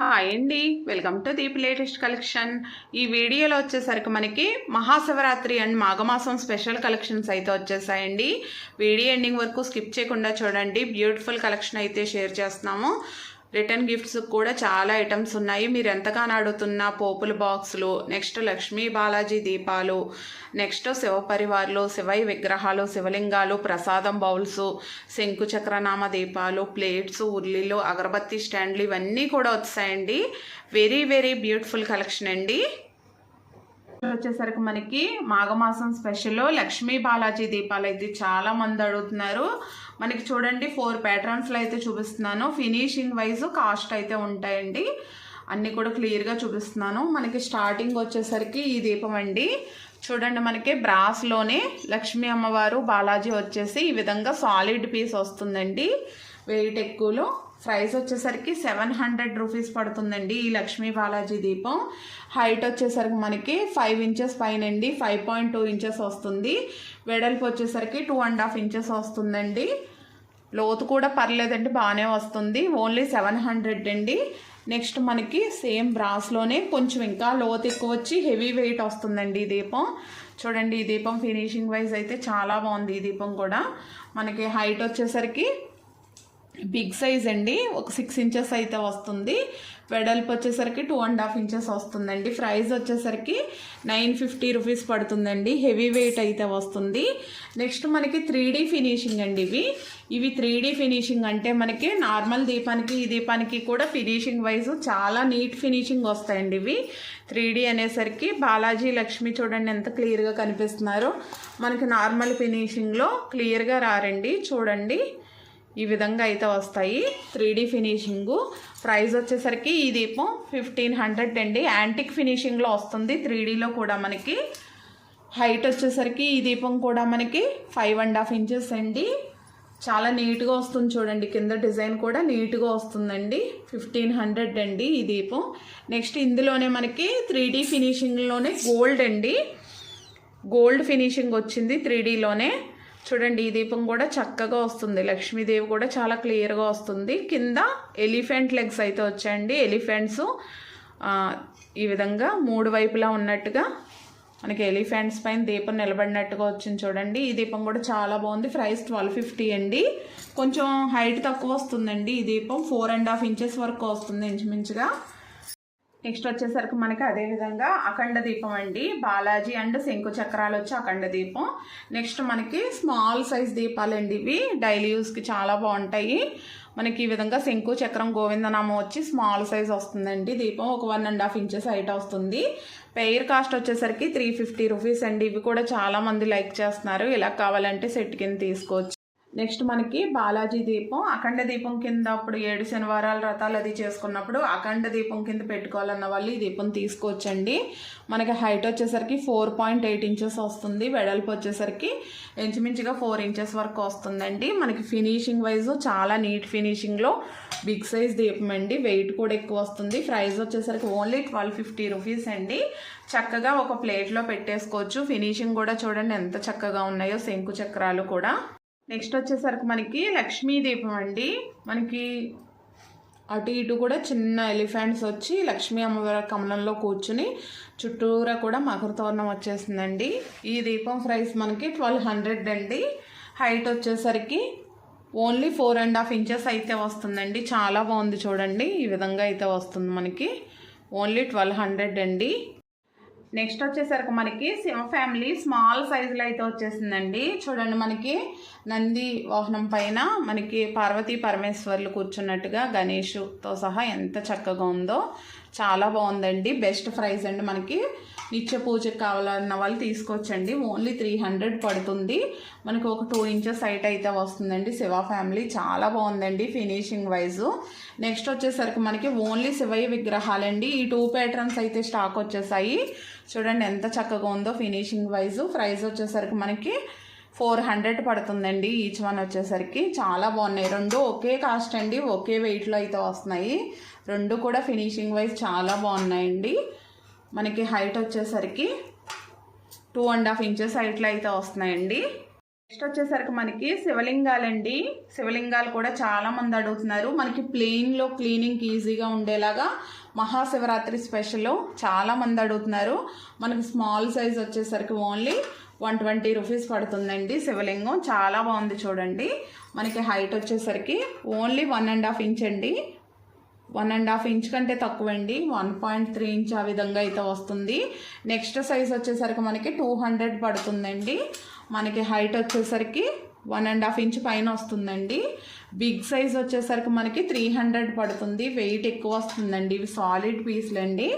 Hi అండి welcome to Deep latest collection ఈ వీడియోలో వచ్చేసరికి మనకి మహాశివరాత్రి అండ్ మాఘమాసం స్పెషల్ కలెక్షన్స్ అయితే వచ్చేసాయండి వీడియో ఎండింగ్ వరకు స్కిప్ చేయకుండా చూడండి. బ్యూటిఫుల్ కలెక్షన్ అయితే షేర్ చేస్తున్నాము. రిటర్న్ గిఫ్ట్స్ కూడా చాలా ఐటమ్స్ ఉన్నాయి. మీరు ఎంతగానో అడుగుతున్న పోపుల బాక్సులు నెక్స్ట్ లక్ష్మీ బాలాజీ దీపాలు నెక్స్ట్ శివ పరివార్లు శివయ్య విగ్రహాలు శివలింగాలు ప్రసాదం బౌల్స్ శంకు చక్రనామ దీపాలు ప్లేట్స్ ఉర్లీలు అగరబత్తి స్టాండ్లు ఇవన్నీ కూడా వచ్చాయండి. వెరీ వెరీ బ్యూటిఫుల్ కలెక్షన్ అండి. వచ్చేసరికి మనకి మాఘమాసం స్పెషల్ లక్ష్మీ బాలాజీ దీపాలు అయితే చాలా మంది అడుగుతున్నారు. మనకి చూడండి ఫోర్ ప్యాటర్న్స్లో అయితే చూపిస్తున్నాను. ఫినిషింగ్ వైజ్ కాస్ట్ అయితే ఉంటాయండి. అన్నీ కూడా క్లియర్గా చూపిస్తున్నాను. మనకి స్టార్టింగ్ వచ్చేసరికి ఈ దీపం అండి. చూడండి మనకి బ్రాస్లోనే లక్ష్మీ అమ్మవారు బాలాజీ వచ్చేసి ఈ విధంగా సాలిడ్ పీస్ వస్తుందండి. వెయిట్ ఎక్కువలో. ప్రైస్ వచ్చేసరికి సెవెన్ హండ్రెడ్ రూపీస్ పడుతుందండి ఈ లక్ష్మీ బాలాజీ దీపం. హైట్ వచ్చేసరికి మనకి ఫైవ్ ఇంచెస్ పైన అండి ఫైవ్ పాయింట్ టూ ఇంచెస్ వస్తుంది. వెడల్పు వచ్చేసరికి టూ అండ్ హాఫ్ ఇంచెస్ వస్తుందండి. లోతు కూడా పర్లేదండి బాగానే వస్తుంది. ఓన్లీ సెవెన్ హండ్రెడ్ అండి. నెక్స్ట్ మనకి సేమ్ బ్రాస్లోనే కొంచెం ఇంకా లోతు ఎక్కువ వచ్చి హెవీ వెయిట్ వస్తుందండి ఈ దీపం. చూడండి ఈ దీపం ఫినిషింగ్ వైజ్ అయితే చాలా బాగుంది ఈ దీపం కూడా. మనకి హైట్ వచ్చేసరికి బిగ్ సైజ్ అండి. ఒక సిక్స్ ఇంచెస్ అయితే వస్తుంది. వెడల్పు వచ్చేసరికి టూ అండ్ హాఫ్ ఇంచెస్ వస్తుందండి. ప్రైస్ వచ్చేసరికి నైన్ ఫిఫ్టీ రూపీస్ పడుతుందండి. హెవీ వెయిట్ అయితే వస్తుంది. నెక్స్ట్ మనకి త్రీ ఫినిషింగ్ అండి ఇవి. ఇవి త్రీ ఫినిషింగ్ అంటే మనకి నార్మల్ దీపానికి ఈ దీపానికి కూడా ఫినిషింగ్ వైజ్ చాలా నీట్ ఫినిషింగ్ వస్తాయండి ఇవి. త్రీ అనేసరికి బాలాజీ లక్ష్మి చూడండి ఎంత క్లియర్గా కనిపిస్తున్నారో. మనకి నార్మల్ ఫినిషింగ్లో క్లియర్గా రారండి. చూడండి. ఈ విధంగా అయితే వస్తాయి. Three D finishing. ప్రైస్ వచ్చేసరికి ఈ దీపం ఫిఫ్టీన్ హండ్రెడ్ అండి. యాంటిక్ ఫినిషింగ్లో వస్తుంది త్రీ డీలో కూడా మనకి. హైట్ వచ్చేసరికి ఈ దీపం కూడా మనకి ఫైవ్ అండ్ హాఫ్ ఇంచెస్ అండి. చాలా నీట్గా వస్తుంది చూడండి. కింద డిజైన్ కూడా నీట్గా వస్తుందండి. ఫిఫ్టీన్ హండ్రెడ్ అండి ఈ దీపం. నెక్స్ట్ ఇందులోనే మనకి త్రీ డీ ఫినిషింగ్లోనే గోల్డ్ అండి. గోల్డ్ ఫినిషింగ్ వచ్చింది త్రీ డీలోనే. చూడండి ఈ దీపం కూడా చక్కగా వస్తుంది. లక్ష్మీదేవి కూడా చాలా క్లియర్గా వస్తుంది. కింద ఎలిఫెంట్ లెగ్స్ అయితే వచ్చాయండి. ఎలిఫెంట్స్ ఈ విధంగా మూడు వైపులా ఉన్నట్టుగా మనకి ఎలిఫెంట్స్ పైన దీపం నిలబడినట్టుగా వచ్చింది చూడండి. ఈ దీపం కూడా చాలా బాగుంది. ప్రైస్ ట్వెల్వ్ ఫిఫ్టీ అండి. కొంచెం హైట్ తక్కువ వస్తుందండి ఈ దీపం. ఫోర్ అండ్ హాఫ్ ఇంచెస్ వరకు వస్తుంది ఇంచుమించుగా. నెక్స్ట్ వచ్చేసరికి మనకి అదేవిధంగా అఖండ దీపం అండి. బాలాజీ అండ్ శంకు చక్రాలు వచ్చి అఖండ దీపం. నెక్స్ట్ మనకి స్మాల్ సైజ్ దీపాలు అండి ఇవి. డైలీ యూస్కి చాలా బాగుంటాయి. మనకి ఈ విధంగా శంకు చక్రం గోవిందనామం వచ్చి స్మాల్ సైజ్ వస్తుందండి. దీపం ఒక one and half inches height వస్తుంది. పెయిర్ కాస్ట్ వచ్చేసరికి త్రీ ఫిఫ్టీ రూపీస్ అండి. ఇవి కూడా చాలా మంది లైక్ చేస్తున్నారు. ఇలా కావాలంటే సెట్ కింద తీసుకోవచ్చు. నెక్స్ట్ మనకి బాలాజీ దీపం. అఖండ దీపం కింద అప్పుడు ఏడు శనివారాల రథాలు అది చేసుకున్నప్పుడు అఖండ దీపం కింద పెట్టుకోవాలన్న వాళ్ళు ఈ దీపం తీసుకోవచ్చండి. మనకి హైట్ వచ్చేసరికి ఫోర్ పాయింట్ ఎయిట్ ఇంచెస్ వస్తుంది. వెడల్పు వచ్చేసరికి ఇంచుమించుగా ఫోర్ ఇంచెస్ వరకు వస్తుందండి. మనకి ఫినిషింగ్ వైజ్ చాలా నీట్ ఫినిషింగ్లో బిగ్ సైజ్ దీపం అండి. వెయిట్ కూడా ఎక్కువ వస్తుంది. ప్రైస్ వచ్చేసరికి ఓన్లీ ట్వెల్వ్ ఫిఫ్టీ రూపీస్ అండి. చక్కగా ఒక ప్లేట్లో పెట్టేసుకోవచ్చు. ఫినిషింగ్ కూడా చూడండి ఎంత చక్కగా ఉన్నాయో శంకు చక్రాలు కూడా. నెక్స్ట్ వచ్చేసరికి మనకి లక్ష్మీ దీపం అండి. మనకి అటు ఇటు కూడా చిన్న ఎలిఫెంట్స్ వచ్చి లక్ష్మీ అమ్మవారి కమలంలో కూర్చుని చుట్టూరా కూడా మకర తోరణం వచ్చేసిందండి. ఈ దీపం ప్రైస్ మనకి ట్వెల్వ్ హండ్రెడ్ అండి. హైట్ వచ్చేసరికి only four and half inches అయితే వస్తుందండి. చాలా బాగుంది చూడండి. ఈ విధంగా అయితే వస్తుంది మనకి. ఓన్లీ ట్వెల్వ్ హండ్రెడ్ అండి. నెక్స్ట్ వచ్చేసరికి మనకి సింహ ఫ్యామిలీ స్మాల్ సైజులో అయితే వచ్చేసిందండి. చూడండి మనకి నంది వాహనం పైన మనకి పార్వతీ పరమేశ్వర్లు కూర్చున్నట్టుగా గణేష్తో సహా ఎంత చక్కగా ఉందో చాలా బాగుందండి. బెస్ట్ ప్రైజ్ అండి మనకి. నిత్య పూజకి కావాలన్న వాళ్ళు తీసుకోవచ్చండి. ఓన్లీ త్రీ హండ్రెడ్ పడుతుంది. మనకు ఒక టూ ఇంచెస్ హైట్ అయితే వస్తుందండి. శివ ఫ్యామిలీ చాలా బాగుందండి ఫినిషింగ్ వైజు నెక్స్ట్ వచ్చేసరికి మనకి ఓన్లీ శివయ్య విగ్రహాలండి. ఈ టూ ప్యాటర్న్స్ అయితే స్టాక్ వచ్చేసాయి. చూడండి ఎంత చక్కగా ఉందో ఫినిషింగ్ వైజు ప్రైస్ వచ్చేసరికి మనకి ఫోర్ హండ్రెడ్ పడుతుందండి ఈచ్ వన్ వచ్చేసరికి. చాలా బాగున్నాయి. రెండు ఒకే కాస్ట్ అండి. ఒకే వెయిట్లో అయితే వస్తున్నాయి. రెండు కూడా ఫినిషింగ్ వైజ్ చాలా బాగున్నాయండి. మనకి హైట్ వచ్చేసరికి టూ అండ్ హాఫ్ ఇంచెస్ హైట్లో అయితే వస్తున్నాయండి. నెక్స్ట్ వచ్చేసరికి మనకి శివలింగాలండి. శివలింగాలు కూడా చాలా మంది అడుగుతున్నారు. మనకి ప్లెయిన్లో క్లీనింగ్ ఈజీగా ఉండేలాగా మహాశివరాత్రి స్పెషల్ చాలా మంది అడుగుతున్నారు. మనకి స్మాల్ సైజ్ వచ్చేసరికి ఓన్లీ వన్ ట్వంటీ రూపీస్ పడుతుందండి శివలింగం. చాలా బాగుంది చూడండి. మనకి హైట్ వచ్చేసరికి only one and half inch అండి. వన్ అండ్ హాఫ్ ఇంచ్ కంటే తక్కువ అండి వన్ పాయింట్ త్రీ ఇంచ్ ఆ విధంగా అయితే వస్తుంది. నెక్స్ట్ సైజ్ వచ్చేసరికి మనకి టూ హండ్రెడ్ పడుతుందండి. మనకి హైట్ వచ్చేసరికి వన్ అండ్ హాఫ్ ఇంచ్ పైన వస్తుందండి. బిగ్ సైజ్ వచ్చేసరికి మనకి త్రీ హండ్రెడ్ పడుతుంది. వెయిట్ ఎక్కువ వస్తుందండి. ఇవి సాలిడ్ పీస్లు అండి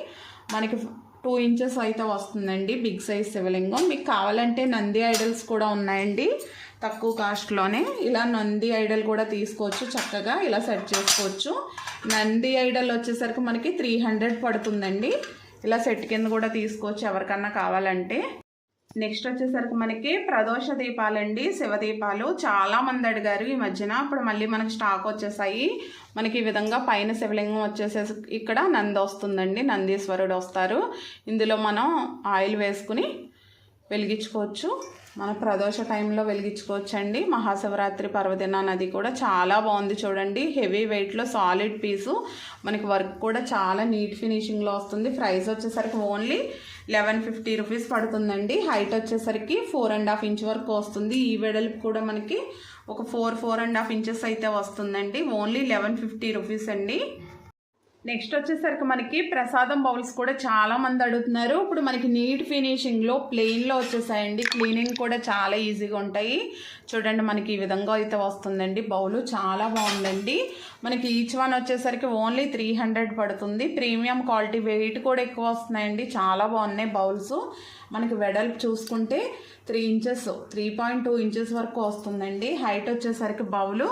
మనకి టూ ఇంచెస్ అయితే వస్తుందండి బిగ్ సైజ్ శివలింగం. మీకు కావాలంటే నంది ఐడల్స్ కూడా ఉన్నాయండి. తక్కువ కాస్ట్లోనే ఇలా నంది ఐడల్ కూడా తీసుకోవచ్చు చక్కగా ఇలా సెట్ చేసుకోవచ్చు. నంది ఐడల్ వచ్చేసరికి మనకి త్రీ హండ్రెడ్ పడుతుందండి. ఇలా సెట్ కింద కూడా తీసుకోవచ్చు ఎవరికన్నా కావాలంటే. నెక్స్ట్ వచ్చేసరికి మనకి ప్రదోష దీపాలండి శివ దీపాలు. చాలా మంది అడిగారు ఈ మధ్యన ఇప్పుడు మళ్ళీ మనకి స్టాక్ వచ్చేసాయి. మనకి ఈ విధంగా పైన శివలింగం వచ్చేసేసి ఇక్కడ నంది వస్తుందండి నందీశ్వరుడు వస్తారు. ఇందులో మనం ఆయిల్ వేసుకుని వెలిగించుకోవచ్చు. మన ప్రదోష టైంలో వెలిగించుకోవచ్చు అండి మహాశివరాత్రి పర్వదినాన్ని అది కూడా చాలా బాగుంది చూడండి. హెవీ వెయిట్లో సాలిడ్ పీసు. మనకి వర్క్ కూడా చాలా నీట్ ఫినిషింగ్లో వస్తుంది. ప్రైస్ వచ్చేసరికి ఓన్లీ లెవెన్ ఫిఫ్టీ రూపీస్ పడుతుందండి. హైట్ వచ్చేసరికి ఫోర్ అండ్ హాఫ్ ఇంచ్ వరకు వస్తుంది. ఈ వెడల్పు కూడా మనకి ఒక four four and half inches అయితే వస్తుందండి. ఓన్లీ లెవెన్ ఫిఫ్టీ రూపీస్ అండి. నెక్స్ట్ వచ్చేసరికి మనకి ప్రసాదం బౌల్స్ కూడా చాలా మంది అడుగుతున్నారు. ఇప్పుడు మనకి నీట్ ఫినిషింగ్లో ప్లెయిన్లో వచ్చేసాయండి. క్లీనింగ్ కూడా చాలా ఈజీగా ఉంటాయి. చూడండి మనకి ఈ విధంగా అయితే వస్తుందండి. బౌలు చాలా బాగుందండి. మనకి ఈచ్ వన్ వచ్చేసరికి ఓన్లీ త్రీ హండ్రెడ్ పడుతుంది. ప్రీమియం క్వాలిటీ వెయిట్ కూడా ఎక్కువ వస్తున్నాయండి. చాలా బాగున్నాయి బౌల్స్. మనకి వెడల్పు చూసుకుంటే three inches three point two inches వరకు వస్తుందండి. హైట్ వచ్చేసరికి బౌలు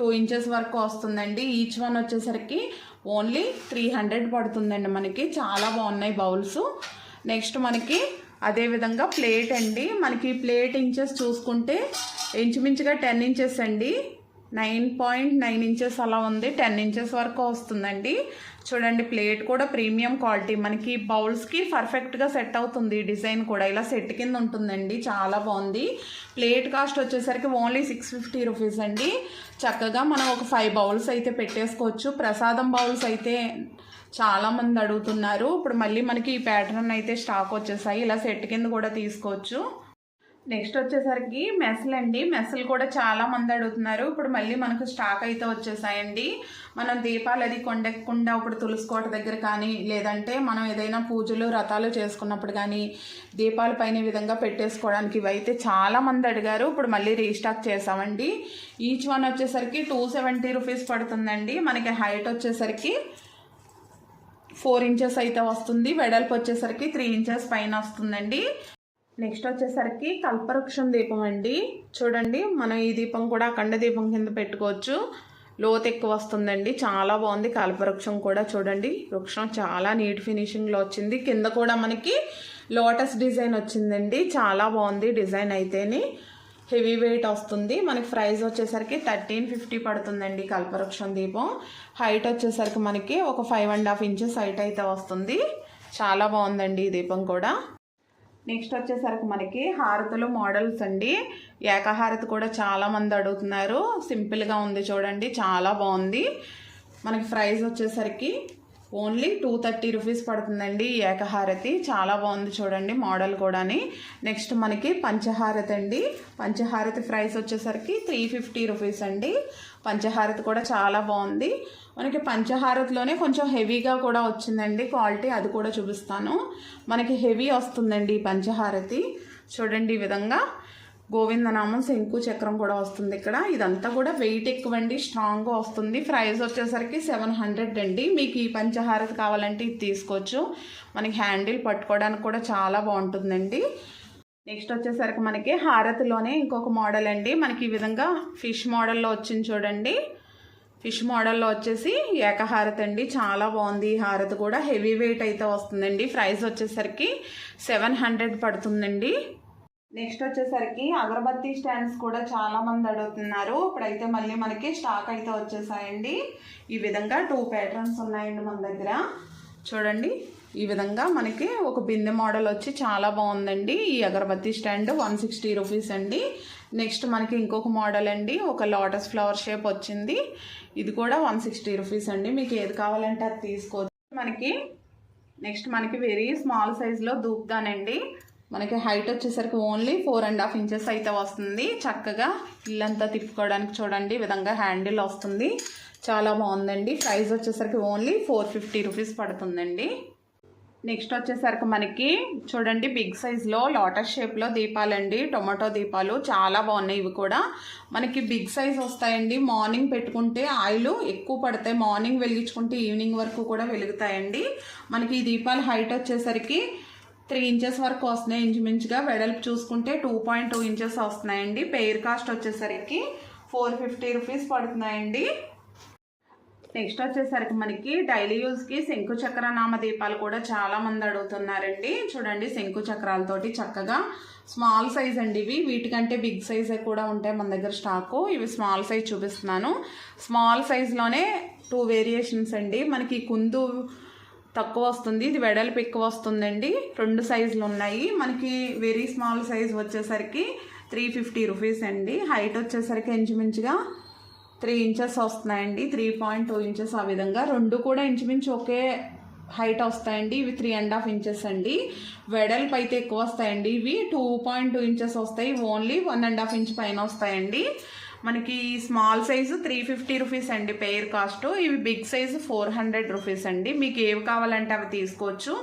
టూ ఇంచెస్ వరకు వస్తుందండి. ఈచ్ వన్ వచ్చేసరికి ఓన్లీ త్రీ హండ్రెడ్ పడుతుందండి మనకి. చాలా బాగున్నాయి బౌల్స్. నెక్స్ట్ మనకి అదేవిధంగా ప్లేట్ అండి. మనకి ప్లేట్ ఇంచెస్ చూసుకుంటే ఇంచుమించుగా టెన్ ఇంచెస్ అండి. నైన్ పాయింట్ నైన్ ఇంచెస్ అలా ఉంది. టెన్ ఇంచెస్ వరకు వస్తుందండి. చూడండి ప్లేట్ కూడా ప్రీమియం క్వాలిటీ. మనకి బౌల్స్కి పర్ఫెక్ట్గా సెట్ అవుతుంది డిజైన్ కూడా. ఇలా సెట్ కింద ఉంటుందండి. చాలా బాగుంది. ప్లేట్ కాస్ట్ వచ్చేసరికి ఓన్లీ సిక్స్ ఫిఫ్టీ రూపీస్ అండి. చక్కగా మనం ఒక ఫైవ్ బౌల్స్ అయితే పెట్టేసుకోవచ్చు. ప్రసాదం బౌల్స్ అయితే చాలామంది అడుగుతున్నారు. ఇప్పుడు మళ్ళీ మనకి ఈ ప్యాటర్న్ అయితే స్టాక్ వచ్చేసాయి. ఇలా సెట్ కింద కూడా తీసుకోవచ్చు. నెక్స్ట్ వచ్చేసరికి మెస్లు అండి మెస్సులు కూడా చాలా మంది అడుగుతున్నారు. ఇప్పుడు మళ్ళీ మనకు స్టాక్ అయితే వచ్చేసాయండి. మనం దీపాలు అది కొండెక్కకుండా ఇప్పుడు తులసికోట దగ్గర కానీ లేదంటే మనం ఏదైనా పూజలు రథాలు చేసుకున్నప్పుడు కానీ దీపాల పైన విధంగా పెట్టేసుకోవడానికి ఇవైతే చాలా మంది అడిగారు. ఇప్పుడు మళ్ళీ రీస్టాక్ చేసామండి. ఈచ్ వన్ వచ్చేసరికి టూ సెవెంటీ రూపీస్ పడుతుందండి. మనకి హైట్ వచ్చేసరికి ఫోర్ ఇంచెస్ అయితే వస్తుంది. వెడల్పు వచ్చేసరికి త్రీ ఇంచెస్ పైన వస్తుందండి. నెక్స్ట్ వచ్చేసరికి కల్పవృక్షం దీపం అండి. చూడండి మనం ఈ దీపం కూడా అఖండ దీపం కింద పెట్టుకోవచ్చు. లోతు ఎక్కువ వస్తుందండి. చాలా బాగుంది కల్పవృక్షం కూడా చూడండి. వృక్షం చాలా నీట్ ఫినిషింగ్లో వచ్చింది. కింద కూడా మనకి లోటస్ డిజైన్ వచ్చిందండి. చాలా బాగుంది డిజైన్ అయితేని. హెవీ వెయిట్ వస్తుంది. మనకి ప్రైస్ వచ్చేసరికి థర్టీన్ ఫిఫ్టీ పడుతుందండి కల్పవృక్షం దీపం. హైట్ వచ్చేసరికి మనకి ఒక five and half inches height అయితే వస్తుంది. చాలా బాగుందండి ఈ దీపం కూడా. నెక్స్ట్ వచ్చేసరికి మనకి హారతులు మోడల్స్ అండి. ఏకహారతి కూడా చాలామంది అడుగుతున్నారు. సింపుల్గా ఉంది చూడండి చాలా బాగుంది. మనకి ప్రైస్ వచ్చేసరికి ఓన్లీ టూ థర్టీ రూపీస్ పడుతుందండి ఈ ఏకహారతి. చాలా బాగుంది చూడండి మోడల్ కూడాని. నెక్స్ట్ మనకి పంచహారతి అండి. పంచహారతి ప్రైస్ వచ్చేసరికి త్రీ ఫిఫ్టీ రూపీస్ అండి. పంచహారతి కూడా చాలా బాగుంది. మనకి పంచహారతిలోనే కొంచెం హెవీగా కూడా వచ్చిందండి. క్వాలిటీ అది కూడా చూపిస్తాను. మనకి హెవీ వస్తుందండి ఈ పంచహారతి. చూడండి ఈ విధంగా. గోవిందనామం శంకు చక్రం కూడా వస్తుంది ఇక్కడ. ఇదంతా కూడా వెయిట్ ఎక్కువ అండి స్ట్రాంగ్గా వస్తుంది. ప్రైస్ వచ్చేసరికి సెవెన్ హండ్రెడ్ అండి. మీకు ఈ పంచహారతి కావాలంటే ఇది తీసుకోవచ్చు. మనకి హ్యాండిల్ పట్టుకోవడానికి కూడా చాలా బాగుంటుందండి. నెక్స్ట్ వచ్చేసరికి మనకి హారతిలోనే ఇంకొక మోడల్ అండి. మనకి ఈ విధంగా ఫిష్ మోడల్లో వచ్చింది చూడండి. ఫిష్ మోడల్లో వచ్చేసి ఏకహారతి అండి. చాలా బాగుంది ఈ హారతి కూడా. హెవీ వెయిట్ అయితే వస్తుందండి. ప్రైస్ వచ్చేసరికి సెవెన్ హండ్రెడ్ పడుతుందండి. నెక్స్ట్ వచ్చేసరికి అగరబత్తి స్టాండ్స్ కూడా చాలా మంది అడుగుతున్నారు. ఇప్పుడైతే మళ్ళీ మనకి స్టాక్ అయితే వచ్చేసాయండి. ఈ విధంగా టూ ప్యాటర్న్స్ ఉన్నాయండి మన దగ్గర. చూడండి ఈ విధంగా మనకి ఒక బిందె మోడల్ వచ్చి చాలా బాగుందండి. ఈ అగరబత్తి స్టాండ్ వన్ సిక్స్టీ రూపీస్ అండి. నెక్స్ట్ మనకి ఇంకొక మోడల్ అండి. ఒక లోటస్ ఫ్లవర్ షేప్ వచ్చింది. ఇది కూడా వన్ సిక్స్టీ రూపీస్ అండి. మీకు ఏది కావాలంటే అది తీసుకోవచ్చు. మనకి నెక్స్ట్ మనకి వెరీ స్మాల్ సైజులో దూపుదానండి మనకి హైట్ వచ్చేసరికి only four and half inches అయితే వస్తుంది. చక్కగా ఇల్లంతా తిప్పుకోవడానికి చూడండి. విధంగా హ్యాండిల్ వస్తుంది. చాలా బాగుందండి. ప్రైస్ వచ్చేసరికి ఓన్లీ ఫోర్ ఫిఫ్టీ రూపీస్ పడుతుందండి. నెక్స్ట్ వచ్చేసరికి మనకి చూడండి బిగ్ సైజ్లో లోటస్ షేప్లో దీపాలండి టొమాటో దీపాలు చాలా బాగున్నాయి ఇవి కూడా. మనకి బిగ్ సైజ్ వస్తాయండి. మార్నింగ్ పెట్టుకుంటే ఆయిల్ ఎక్కువ పడతాయి. మార్నింగ్ వెలిగించుకుంటే ఈవినింగ్ వరకు కూడా వెలుగుతాయండి. మనకి ఈ దీపాలు హైట్ వచ్చేసరికి త్రీ ఇంచెస్ వరకు వస్తున్నాయి. ఇంచుమించుగా వెడల్పు చూసుకుంటే టూ పాయింట్ టూ ఇంచెస్ వస్తున్నాయండి. పెయిర్ కాస్ట్ వచ్చేసరికి ఫోర్ ఫిఫ్టీ రూపీస్ పడుతున్నాయండి. నెక్స్ట్ వచ్చేసరికి మనకి డైలీ యూజ్కి శంకు చక్ర నామ దీపాలు కూడా చాలా మంది అడుగుతున్నారండి. చూడండి శంకు చక్రాలతోటి చక్కగా స్మాల్ సైజ్ అండి ఇవి. వీటికంటే బిగ్ సైజ్ కూడా ఉంటాయి మన దగ్గర స్టాకు ఇవి స్మాల్ సైజ్ చూపిస్తున్నాను. స్మాల్ సైజ్లోనే టూ వేరియేషన్స్ అండి. మనకి కుందు తక్కువ వస్తుంది ఇది వెడల్పు ఎక్కువ వస్తుందండి. రెండు సైజులు ఉన్నాయి. మనకి వెరీ స్మాల్ సైజ్ వచ్చేసరికి త్రీ ఫిఫ్టీ రూపీస్ అండి. హైట్ వచ్చేసరికి ఇంచుమించుగా త్రీ ఇంచెస్ వస్తున్నాయండి. త్రీ పాయింట్ టూ ఇంచెస్ ఆ విధంగా. రెండు కూడా ఇంచుమించు ఒకే హైట్ వస్తాయండి. ఇవి త్రీ అండ్ హాఫ్ ఇంచెస్ అండి. వెడల్పు అయితే ఎక్కువ వస్తాయండి. ఇవి టూ పాయింట్ టూ ఇంచెస్ వస్తాయి. Only one and half inch పైన వస్తాయండి. మనకి small size three fifty rupees అండి పెయిర్ కాస్ట్. ఇవి big size four hundred rupees అండి. మీకు ఏవి కావాలంటే అవి తీసుకోవచ్చు.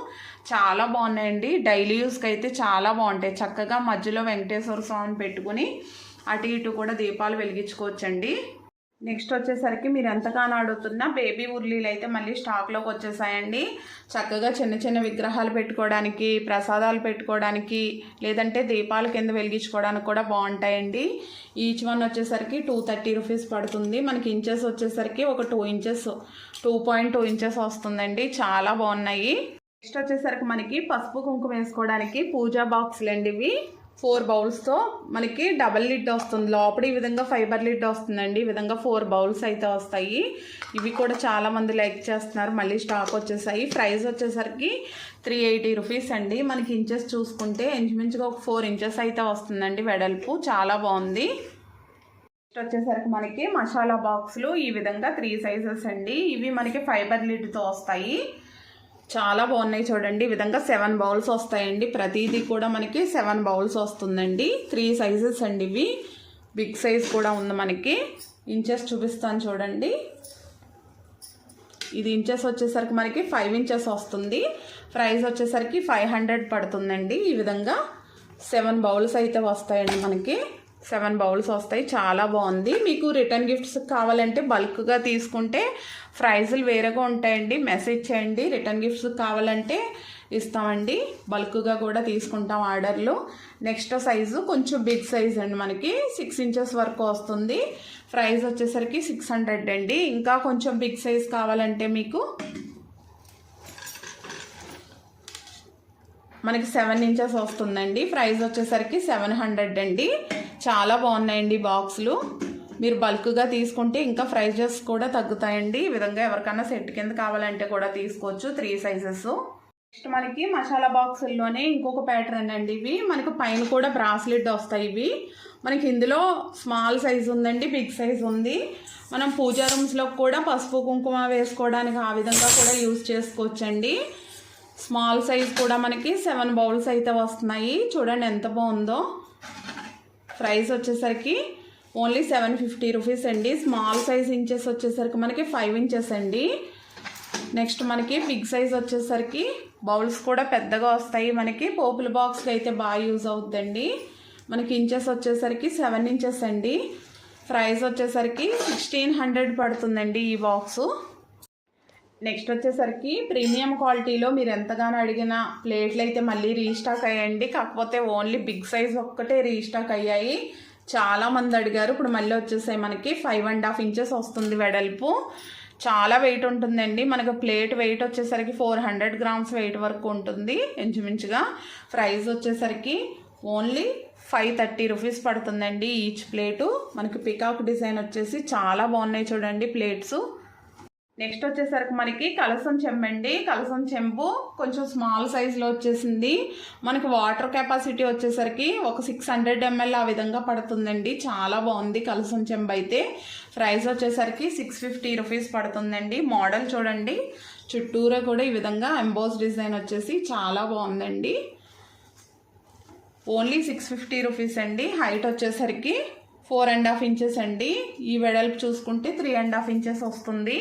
చాలా బాగున్నాయండి. డైలీ యూస్కి అయితే చాలా బాగుంటాయి. చక్కగా మధ్యలో వెంకటేశ్వర స్వామిని పెట్టుకుని అటు ఇటు కూడా దీపాలు వెలిగించుకోవచ్చండి. నెక్స్ట్ వచ్చేసరికి మీరు ఎంతగానో అడుగుతున్న బేబీ ఉర్లీలు అయితే మళ్ళీ స్టాక్లోకి వచ్చేసాయండి. చక్కగా చిన్న చిన్న విగ్రహాలు పెట్టుకోవడానికి ప్రసాదాలు పెట్టుకోవడానికి లేదంటే దీపాల కింద వెలిగించుకోవడానికి కూడా బాగుంటాయండి. ఈచ్ వన్ వచ్చేసరికి టూ థర్టీ రూపీస్ పడుతుంది. మనకి ఇంచెస్ వచ్చేసరికి ఒక two inches two point two inches వస్తుందండి. చాలా బాగున్నాయి. నెక్స్ట్ వచ్చేసరికి మనకి పసుపు కుంకుమ వేసుకోవడానికి పూజా బాక్సులు అండి ఇవి. ఫోర్ బౌల్స్తో మనకి డబల్ లిడ్ వస్తుంది. లోపల ఈ విధంగా ఫైబర్ లిడ్ వస్తుందండి. ఈ విధంగా ఫోర్ బౌల్స్ అయితే వస్తాయి. ఇవి కూడా చాలామంది లైక్ చేస్తున్నారు. మళ్ళీ స్టాక్ వచ్చేసాయి. ప్రైస్ వచ్చేసరికి త్రీ ఎయిటీ రూపీస్ అండి. మనకి ఇంచెస్ చూసుకుంటే ఇంచుమించుగా ఒక ఫోర్ ఇంచెస్ అయితే వస్తుందండి వెడల్పు. చాలా బాగుంది. నెక్స్ట్ వచ్చేసరికి మనకి మసాలా బాక్సులు. ఈ విధంగా త్రీ సైజెస్ అండి. ఇవి మనకి ఫైబర్ లిడ్తో వస్తాయి. చాలా బాగున్నాయి చూడండి. ఈ విధంగా సెవెన్ బౌల్స్ వస్తాయండి. ప్రతిదీ కూడా మనకి సెవెన్ బౌల్స్ వస్తుందండి. త్రీ సైజెస్ అండి ఇవి. బిగ్ సైజ్ కూడా ఉంది మనకి. ఇంచెస్ చూపిస్తాను చూడండి. ఇది ఇంచెస్ వచ్చేసరికి మనకి ఫైవ్ ఇంచెస్ వస్తుంది. ప్రైస్ వచ్చేసరికి ఫైవ్ హండ్రెడ్ పడుతుందండి. ఈ విధంగా సెవెన్ బౌల్స్ అయితే వస్తాయండి మనకి. సెవెన్ బౌల్స్ వస్తాయి. చాలా బాగుంది. మీకు రిటర్న్ గిఫ్ట్స్ కావాలంటే బల్క్గా తీసుకుంటే ప్రైజులు వేరేగా ఉంటాయండి. మెసేజ్ చేయండి. రిటర్న్ గిఫ్ట్స్ కావాలంటే ఇస్తామండి. బల్క్గా కూడా తీసుకుంటాం ఆర్డర్లు. నెక్స్ట్ సైజు కొంచెం బిగ్ సైజ్ అండి మనకి. సిక్స్ ఇంచెస్ వరకు వస్తుంది. ప్రైస్ వచ్చేసరికి సిక్స్ హండ్రెడ్ అండి. ఇంకా కొంచెం బిగ్ సైజ్ కావాలంటే మీకు మనకి సెవెన్ ఇంచెస్ వస్తుందండి. ప్రైస్ వచ్చేసరికి సెవెన్ హండ్రెడ్ అండి. చాలా బాగున్నాయండి బాక్సులు. మీరు బల్క్గా తీసుకుంటే ఇంకా ప్రైజెస్ కూడా తగ్గుతాయండి. ఈ విధంగా ఎవరికైనా సెట్ కింద కావాలంటే కూడా తీసుకోవచ్చు త్రీ సైజెస్ నెక్స్ట్ మనకి మసాలా బాక్సుల్లోనే ఇంకొక ప్యాటర్న్ అండి ఇవి. మనకి పైన కూడా బ్రాస్లెట్ వస్తాయి ఇవి. మనకి ఇందులో స్మాల్ సైజ్ ఉందండి బిగ్ సైజ్ ఉంది. మనం పూజా రూమ్స్లో కూడా పసుపు కుంకుమ వేసుకోవడానికి ఆ విధంగా కూడా యూజ్ చేసుకోవచ్చండి. స్మాల్ సైజ్ కూడా మనకి సెవెన్ బౌల్స్ అయితే వస్తున్నాయి. చూడండి ఎంత బాగుందో. ప్రైస్ వచ్చేసరికి ఓన్లీ సెవెన్ ఫిఫ్టీ రూపీస్ అండి. స్మాల్ సైజ్ ఇంచెస్ వచ్చేసరికి మనకి ఫైవ్ ఇంచెస్ అండి. నెక్స్ట్ మనకి బిగ్ సైజ్ వచ్చేసరికి బౌల్స్ కూడా పెద్దగా వస్తాయి. మనకి పోపుల బాక్స్కి అయితే బాగా యూజ్ అవుతుందండి మనకి ఇంచెస్ వచ్చేసరికి సెవెన్ ఇంచెస్ అండి. ప్రైస్ వచ్చేసరికి సిక్స్టీన్ హండ్రెడ్ పడుతుందండి ఈ బాక్సు. నెక్స్ట్ వచ్చేసరికి ప్రీమియం క్వాలిటీలో మీరు ఎంతగానో అడిగిన ప్లేట్లు అయితే మళ్ళీ రీస్టాక్ అయ్యండి. కాకపోతే ఓన్లీ బిగ్ సైజ్ ఒక్కటే రీస్టాక్ అయ్యాయి. చాలా మంది అడిగారు. ఇప్పుడు మళ్ళీ వచ్చేసాయి మనకి ఫైవ్ అండ్ హాఫ్ ఇంచెస్ వస్తుంది వెడల్పు. చాలా వెయిట్ ఉంటుందండి. మనకు ప్లేట్ వెయిట్ వచ్చేసరికి ఫోర్ హండ్రెడ్ గ్రామ్స్ వెయిట్ వరకు ఉంటుంది ఇంచుమించుగా. ప్రైస్ వచ్చేసరికి ఓన్లీ ఫైవ్ థర్టీ రూపీస్ పడుతుందండి ఈచ్ ప్లేటు. మనకి పికాక్ డిజైన్ వచ్చేసి చాలా బాగున్నాయి చూడండి ప్లేట్స్. నెక్స్ట్ వచ్చేసరికి మనకి కలసం చెంబండి కలసం చెంబు కొంచెం స్మాల్ సైజులో వచ్చేసింది. మనకి వాటర్ కెపాసిటీ వచ్చేసరికి ఒక సిక్స్ హండ్రెడ్ ఎంఎల్ ఆ విధంగా పడుతుందండి. చాలా బాగుంది కలసం చెంబు అయితే. ప్రైస్ వచ్చేసరికి సిక్స్ ఫిఫ్టీ రూపీస్ పడుతుందండి. మోడల్ చూడండి. చుట్టూరా కూడా ఈ విధంగా ఎంబోస్ డిజైన్ వచ్చేసి చాలా బాగుందండి. ఓన్లీ సిక్స్ ఫిఫ్టీ రూపీస్ అండి. హైట్ వచ్చేసరికి ఫోర్ అండ్ హాఫ్ ఇంచెస్ అండి. ఈ వెడల్పు చూసుకుంటే త్రీ అండ్ హాఫ్ ఇంచెస్ వస్తుంది.